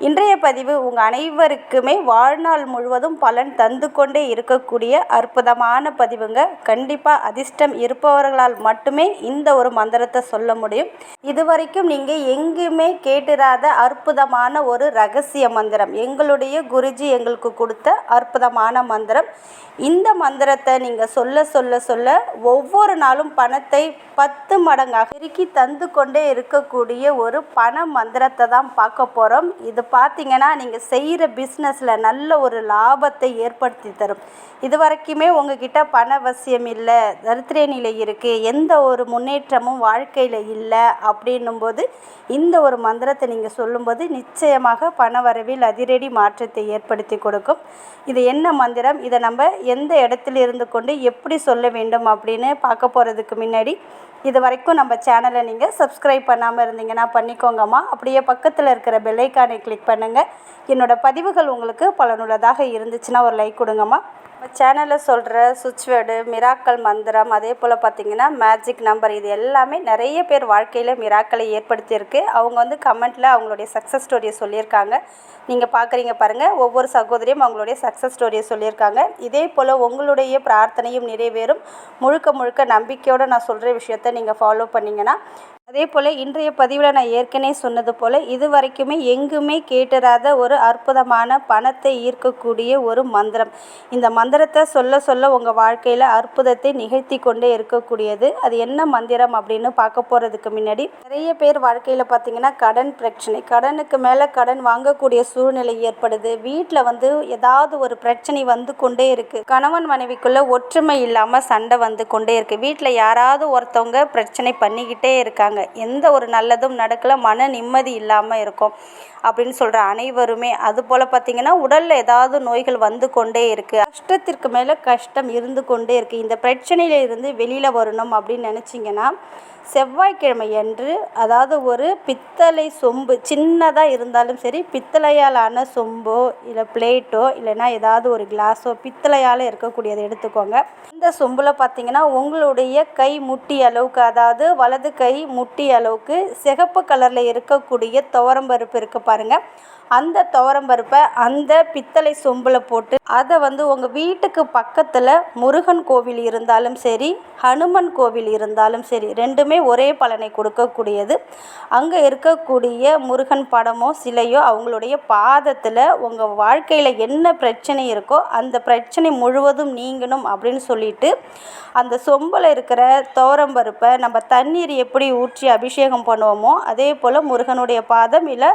இன்றைய பதிவு உங்கள் அனைவருக்குமே வாழ்நாள் முழுவதும் பலன் தந்து கொண்டே இருக்கக்கூடிய அற்புதமான பதிவுங்க. கண்டிப்பாக அதிர்ஷ்டம் இருப்பவர்களால் மட்டுமே இந்த ஒரு மந்திரத்தை சொல்ல முடியும். இதுவரைக்கும் நீங்கள் எங்குமே கேட்டிராத அற்புதமான ஒரு ரகசிய மந்திரம் எங்களுடைய குருஜி எங்களுக்கு கொடுத்த அற்புதமான மந்திரம். இந்த மந்திரத்தை நீங்கள் சொல்ல சொல்ல சொல்ல ஒவ்வொரு நாளும் பணத்தை பத்து மடங்காக பெருக்கி தந்து கொண்டே இருக்கக்கூடிய ஒரு பண மந்திரத்தை தான் பார்க்க போகிறோம் இது பார்த்தீங்கன்னா நீங்கள் செய்கிற பிஸ்னஸில் நல்ல ஒரு லாபத்தை ஏற்படுத்தி தரும். இது வரைக்குமே உங்ககிட்ட பண அவசியம் இல்லை தரித்திர நிலை இருக்குது எந்த ஒரு முன்னேற்றமும் வாழ்க்கையில் இல்லை அப்படின்னும்போது இந்த ஒரு மந்திரத்தை நீங்கள் சொல்லும்போது நிச்சயமாக பண வரவில் அதிரடி மாற்றத்தை ஏற்படுத்தி கொடுக்கும். இது என்ன மந்திரம்? இதை நம்ம எந்த இடத்துல இருந்து கொண்டு எப்படி சொல்ல வேண்டும் அப்படின்னு பார்க்க போகிறதுக்கு முன்னாடி இது வரைக்கும் நம்ம சேனலை நீங்கள் சப்ஸ்கிரைப் பண்ணாமல் இருந்தீங்கன்னா பண்ணிக்கோங்கம்மா. அப்படியே பக்கத்தில் இருக்கிற பெல்லைக்கானை கிளிக் பண்ணுங்கள் என்னோடய பதிவுகள் உங்களுக்கு பலனுள்ளதாக இருந்துச்சுன்னா ஒரு லைக் கொடுங்கம்மா. சேனலில் சொல்கிற சுவிட்ச் வேர்டு மிராக்கள் மந்திரம் அதே போல் பார்த்திங்கன்னா மேஜிக் நம்பர் இது எல்லாமே நிறைய பேர் வாழ்க்கையில் மிராக்களை ஏற்படுத்தியிருக்கு. அவங்க வந்து கமெண்ட்டில் அவங்களுடைய சக்ஸஸ் ஸ்டோரியை சொல்லியிருக்காங்க. நீங்கள் பார்க்குறீங்க பாருங்கள் ஒவ்வொரு சகோதரியும் அவங்களுடைய சக்ஸஸ் ஸ்டோரியை சொல்லியிருக்காங்க. இதே போல் உங்களுடைய பிரார்த்தனையும் நிறைவேறும். முழுக்க முழுக்க நம்பிக்கையோடு நான் சொல்கிற விஷயத்த நீங்கள் ஃபாலோ பண்ணிங்கன்னா அதே போல் இன்றைய பதிவில் நான் ஏற்கனவே சொன்னது போல் இது வரைக்குமே எங்குமே கேட்டுறாத ஒரு அற்புதமான பணத்தை ஈர்க்கக்கூடிய ஒரு மந்திரம். இந்த மந்திரத்தை சொல்ல சொல்ல உங்கள் வாழ்க்கையில் அற்புதத்தை நிகழ்த்தி கொண்டே இருக்கக்கூடியது. அது என்ன மந்திரம் அப்படின்னு பார்க்க போகிறதுக்கு முன்னாடி நிறைய பேர் வாழ்க்கையில் பார்த்தீங்கன்னா கடன் பிரச்சனை கடனுக்கு மேலே கடன் வாங்கக்கூடிய சூழ்நிலை ஏற்படுது. வீட்டில் வந்து ஏதாவது ஒரு பிரச்சனை வந்து கொண்டே இருக்குது கணவன் மனைவிக்குள்ளே ஒற்றுமை இல்லாமல் சண்டை வந்து கொண்டே இருக்குது வீட்டில் யாராவது ஒருத்தவங்க பிரச்சனை பண்ணிக்கிட்டே இருக்காங்க. எந்த ஒரு நல்லதும் நடக்கல மன நிம்மதி இல்லாமல் இருக்கும் அப்படின்னு சொல்கிற அனைவருமே. அது போல் பார்த்திங்கன்னா உடலில் ஏதாவது நோய்கள் வந்து கொண்டே இருக்குது கஷ்டத்திற்கு மேலே கஷ்டம் இருந்து கொண்டே இருக்குது இந்த பிரச்சனையிலிருந்து வெளியில் வரணும் அப்படின்னு நினச்சிங்கன்னா செவ்வாய்க்கிழமை அன்று அதாவது ஒரு பித்தளை சொம்பு சின்னதாக இருந்தாலும் சரி பித்தளையால் ஆன சொம்போ இல்லை பிளேட்டோ இல்லைன்னா ஏதாவது ஒரு கிளாஸோ பித்தளையால் இருக்கக்கூடியதை எடுத்துக்கோங்க. இந்த சொம்பில் பார்த்தீங்கன்னா உங்களுடைய கை முட்டி அளவுக்கு அதாவது வலது கை முட்டி அளவுக்கு சிகப்பு கலரில் இருக்கக்கூடிய துவரம்பருப்பு இருக்குது பாருங்கள் அந்த துவரம்பருப்பை அந்த பித்தளை சொம்பில் போட்டு அதை வந்து உங்கள் வீட்டுக்கு பக்கத்தில் முருகன் கோவில் இருந்தாலும் சரி ஹனுமன் கோவில் இருந்தாலும் சரி ரெண்டு ரெண்டுமே ஒரே பலனை கொடுக்கக்கூடியது. அங்கே இருக்கக்கூடிய முருகன் படமோ சிலையோ அவங்களுடைய பாதத்தில் உங்கள் வாழ்க்கையில் என்ன பிரச்சனை இருக்கோ அந்த பிரச்சனை முழுவதும் நீங்கணும் அப்படின்னு சொல்லிட்டு அந்த சொம்பில் இருக்கிற தோரம்பருப்பை நம்ம தண்ணீர் எப்படி ஊற்றி அபிஷேகம் பண்ணுவோமோ அதே போல் முருகனுடைய பாதம் இல்லை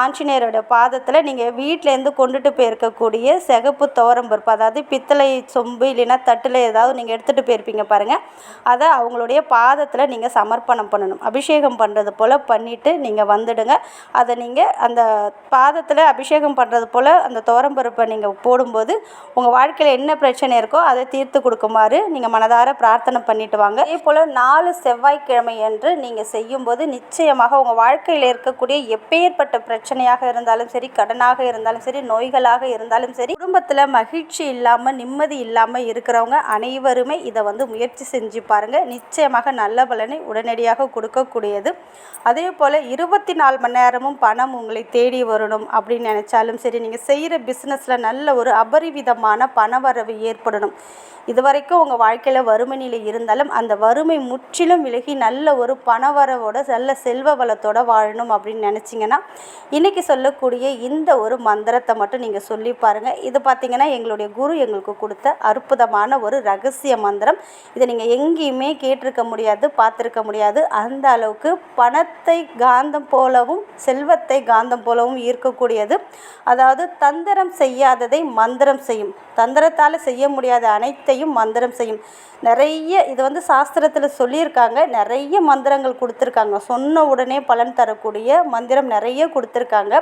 ஆஞ்சநேயருடைய பாதத்தில் நீங்கள் வீட்டிலேருந்து கொண்டுட்டு போயிருக்கக்கூடிய சிகப்பு தோரம்பருப்பு அதாவது பித்தளை சொம்பு இல்லைன்னா தட்டில் ஏதாவது நீங்கள் எடுத்துகிட்டு போயிருப்பீங்க பாருங்கள் அதை அவங்களுடைய பாதத்தில் நீங்கள் சமர்ப்பணம் பண்ணணும். அபிஷேகம் பண்ணுறது போல் பண்ணிவிட்டு நீங்கள் வந்துடுங்க. அதை நீங்கள் அந்த பாதத்தில் அபிஷேகம் பண்ணுறது போல் அந்த தோரம்பருப்பை நீங்கள் போடும்போது உங்கள் வாழ்க்கையில் என்ன பிரச்சனை இருக்கோ அதை தீர்த்து கொடுக்குமாறு நீங்கள் மனதார பிரார்த்தனை பண்ணிட்டு வாங்க. அதே போல் நாலு செவ்வாய்க்கிழமை என்று நீங்கள் செய்யும்போது நிச்சயமாக உங்கள் வாழ்க்கையில் இருக்கக்கூடிய எப்பேற்பட்ட பிரச்சனையாக இருந்தாலும் சரி கடனாக இருந்தாலும் சரி நோய்களாக இருந்தாலும் சரி குடும்பத்தில் மகிழ்ச்சி இல்லாமல் நிம்மதி இல்லாமல் இருக்கிறவங்க அனைவருமே இதை வந்து முயற்சி செஞ்சு பாருங்கள் நிச்சயமாக நல்ல பலனை உடனடியாக கொடுக்கக்கூடியது. அதே போல் இருபத்தி நாலு மணி நேரமும் பணம் உங்களை தேடி வரணும் அப்படின்னு நினச்சாலும் சரி நீங்கள் செய்கிற பிஸ்னஸில் நல்ல ஒரு அபரிவிதமான பணவரவு ஏற்படணும். இது வரைக்கும் உங்கள் வாழ்க்கையில் வறுமை நிலை இருந்தாலும் அந்த வறுமை முற்றிலும் விலகி நல்ல ஒரு பணவரவோட நல்ல செல்வ வளத்தோட வாழணும் அப்படின்னு நினச்சிங்கன்னா இன்றைக்கி சொல்லக்கூடிய இந்த ஒரு மந்திரத்தை மட்டும் நீங்கள் சொல்லி பாருங்கள் இது பார்த்திங்கன்னா எங்களுடைய குரு எங்களுக்கு கொடுத்த அற்புதமான ஒரு ரகசிய மந்திரம். இதை நீங்கள் எங்கேயுமே கேட்டிருக்க முடியாது பார்த்துருக்க முடியாது. அந்த அளவுக்கு பணத்தை காந்தம் போலவும் செல்வத்தை காந்தம் போலவும் ஈர்க்கக்கூடியது. அதாவது தந்திரம் செய்யாததை மந்திரம் செய்யும். தந்திரத்தால் செய்ய முடியாத அனைத்தையும் மந்திரம் செய்யும். நிறைய இது வந்து சாஸ்திரத்தில் சொல்லியிருக்காங்க. நிறைய மந்திரங்கள் கொடுத்துருக்காங்க. சொன்ன உடனே பலன் தரக்கூடிய மந்திரம் நிறைய கொடுத்துருக்காங்க.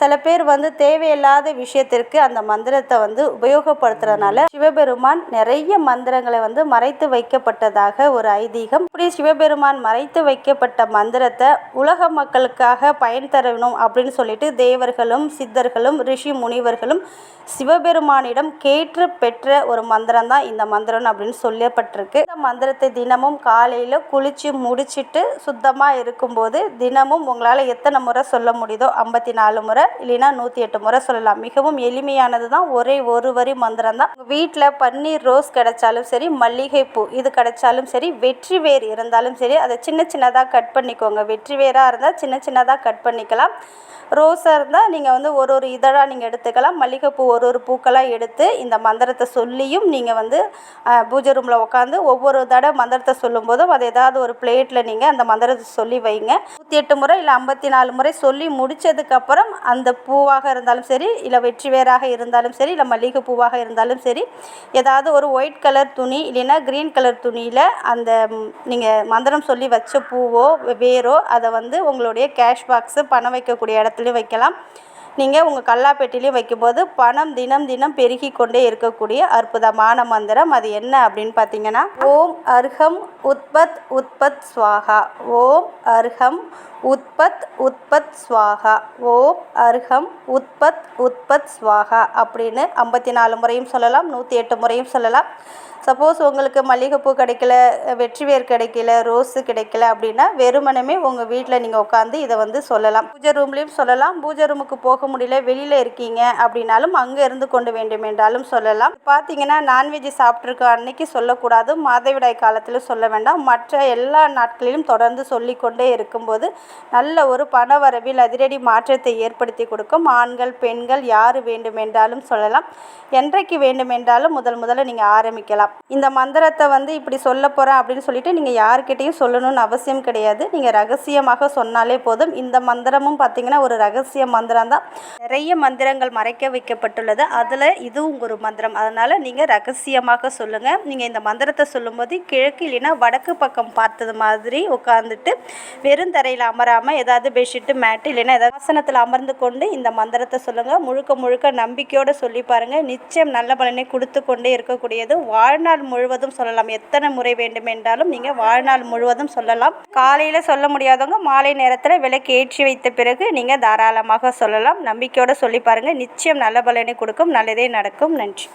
சில பேர் வந்து தேவையில்லாத விஷயத்திற்கு அந்த மந்திரத்தை வந்து உபயோகப்படுத்துறதுனால சிவபெருமான் நிறைய மந்திரங்களை வந்து மறைத்து வைக்கப்பட்டதாக ஒரு ஐதீகம். இப்படி சிவபெருமான் மறைத்து வைக்கப்பட்ட மந்திரத்தை உலக மக்களுக்காக பயன் தரணும் அப்படின்னு சொல்லிட்டு தேவர்களும் சித்தர்களும் ரிஷி முனிவர்களும் சிவபெருமானிடம் கேட்டு பெற்ற ஒரு மந்திரம் தான் இந்த மந்திரம் அப்படின்னு சொல்லப்பட்டிருக்கு. இந்த மந்திரத்தை தினமும் காலையில் குளித்து முடிச்சிட்டு சுத்தமாக இருக்கும்போது தினமும் உங்களால் எத்தனை முறை சொல்ல முடியுதோ ஐம்பத்தி நாலு முறை இல்லைன்னா நூற்றி எட்டு முறை சொல்லலாம். மிகவும் எளிமையானது தான் ஒரே ஒரு வரி மந்திரம் தான் வீட்டில் பன்னீர் ரோஸ் கிடைச்சாலும் சரி மல்லிகை பூ இது கிடைச்சாலும் சரி வெற்றி வேர் இருந்தாலும் சரி அதை சின்ன சின்னதாக கட் பண்ணிக்கோங்க. வெற்றி வேராக இருந்தால் சின்ன சின்னதாக கட் பண்ணிக்கலாம். ரோஸாக இருந்தால் நீங்கள் வந்து ஒரு ஒரு இதழாக நீங்கள் எடுத்துக்கலாம். மல்லிகைப்பூ ஒரு ஒரு பூக்களாக எடுத்து இந்த மந்திரத்தை சொல்லியும் நீங்கள் வந்து பூஜை ரூமில் உட்காந்து ஒவ்வொரு தடவை மந்திரத்தை சொல்லும்போதும் அது ஏதாவது ஒரு பிளேட்டில் நீங்கள் அந்த மந்திரத்தை சொல்லி வைங்க. நூற்றி எட்டு முறை இல்லை ஐம்பத்தி நாலு முறை சொல்லி முடித்ததுக்கப்புறம் அந்த பூவாக இருந்தாலும் சரி இல்லை வெற்றி வேராக இருந்தாலும் சரி இல்லை மல்லிகை பூவாக இருந்தாலும் சரி ஏதாவது ஒரு ஒயிட் கலர் துணி இல்லைன்னா க்ரீன் கலர் துணியில் அந்த நீங்கள் மந்திரம் சொல்லி வச்ச பூவோ வேரோ அதை வந்து உங்களுடைய கேஷ் பாக்ஸு பணம் வைக்கக்கூடிய இடத்துலையும் வைக்கலாம். நீங்கள் உங்கள் கல்லாப்பெட்டிலையும் வைக்கும்போது பணம் தினம் தினம் பெருகி கொண்டே இருக்கக்கூடிய அற்புதமான மந்திரம். அது என்ன அப்படின்னு பார்த்தீங்கன்னா ஓம் அர்ஹம் உத்பத் உத்பத் ஸ்வாகா. ஓம் அர்ஹம் உத்பத் உத்பத் ஸ்வாகா. ஓம் அர்ஹம் உத்பத் உத்பத் ஸ்வாகா அப்படின்னு ஐம்பத்தி நாலு முறையும் சொல்லலாம் நூற்றி எட்டு முறையும் சொல்லலாம். சப்போஸ் உங்களுக்கு மல்லிகைப்பூ கிடைக்கல வெற்றிவேர் கிடைக்கல ரோஸு கிடைக்கல அப்படின்னா வெறுமனமே உங்கள் வீட்டில் நீங்கள் உட்காந்து இதை வந்து சொல்லலாம். பூஜை ரூம்லேயும் சொல்லலாம். பூஜை ரூமுக்கு போக போக முடியல வெளியில் இருக்கீங்க அப்படின்னாலும் அங்கே இருந்து கொண்டு வேண்டும் என்றாலும் சொல்லலாம். பார்த்தீங்கன்னா நான்வெஜ் சாப்பிட்ருக்க அன்னைக்கு சொல்லக்கூடாது மாதவிடாய் காலத்தில் சொல்ல வேண்டாம். மற்ற எல்லா நாட்களிலும் தொடர்ந்து சொல்லிக்கொண்டே இருக்கும்போது நல்ல ஒரு பண வரவில் அதிரடி மாற்றத்தை ஏற்படுத்தி கொடுக்கும். ஆண்கள் பெண்கள் யார் வேண்டுமென்றாலும் சொல்லலாம். என்றைக்கு வேண்டுமென்றாலும் முதல் முதல்ல நீங்கள் ஆரம்பிக்கலாம். இந்த மந்திரத்தை வந்து இப்படி சொல்ல போகிறேன் அப்படின்னு சொல்லிட்டு நீங்கள் யார்கிட்டயும் சொல்லணும்னு அவசியம் கிடையாது. நீங்கள் ரகசியமாக சொன்னாலே போதும். இந்த மந்திரமும் பார்த்தீங்கன்னா ஒரு ரகசிய மந்திரம் தான் நிறைய மந்திரங்கள் மறைக்க வைக்கப்பட்டுள்ளது. அதில் இதுவும் ஒரு மந்திரம். அதனால் நீங்கள் ரகசியமாக சொல்லுங்கள் நீங்கள் இந்த மந்திரத்தை சொல்லும்போது கிழக்கு இல்லைன்னா வடக்கு பக்கம் பார்த்தது மாதிரி உட்காந்துட்டு வெறும் தரையில் அமராமல் ஏதாவது பெட்ஷீட்டு மேட்டு இல்லைன்னா ஏதாவது ஆசனத்தில் அமர்ந்து கொண்டு இந்த மந்திரத்தை சொல்லுங்கள் முழுக்க முழுக்க நம்பிக்கையோடு சொல்லி பாருங்கள் நிச்சயம் நல்ல பலனை கொடுத்து கொண்டே இருக்கக்கூடியது. வாழ்நாள் முழுவதும் சொல்லலாம். எத்தனை முறை வேண்டும் என்றாலும் நீங்கள் வாழ்நாள் முழுவதும் சொல்லலாம். காலையில் சொல்ல முடியாதவங்க மாலை நேரத்தில் விளக்கு ஏற்றி வைத்த பிறகு நீங்கள் தாராளமாக சொல்லலாம். நம்பிக்கையோடு சொல்லி பாருங்கள் நிச்சயம் நல்ல பலனை கொடுக்கும். நல்லதே நடக்கும். நன்றி.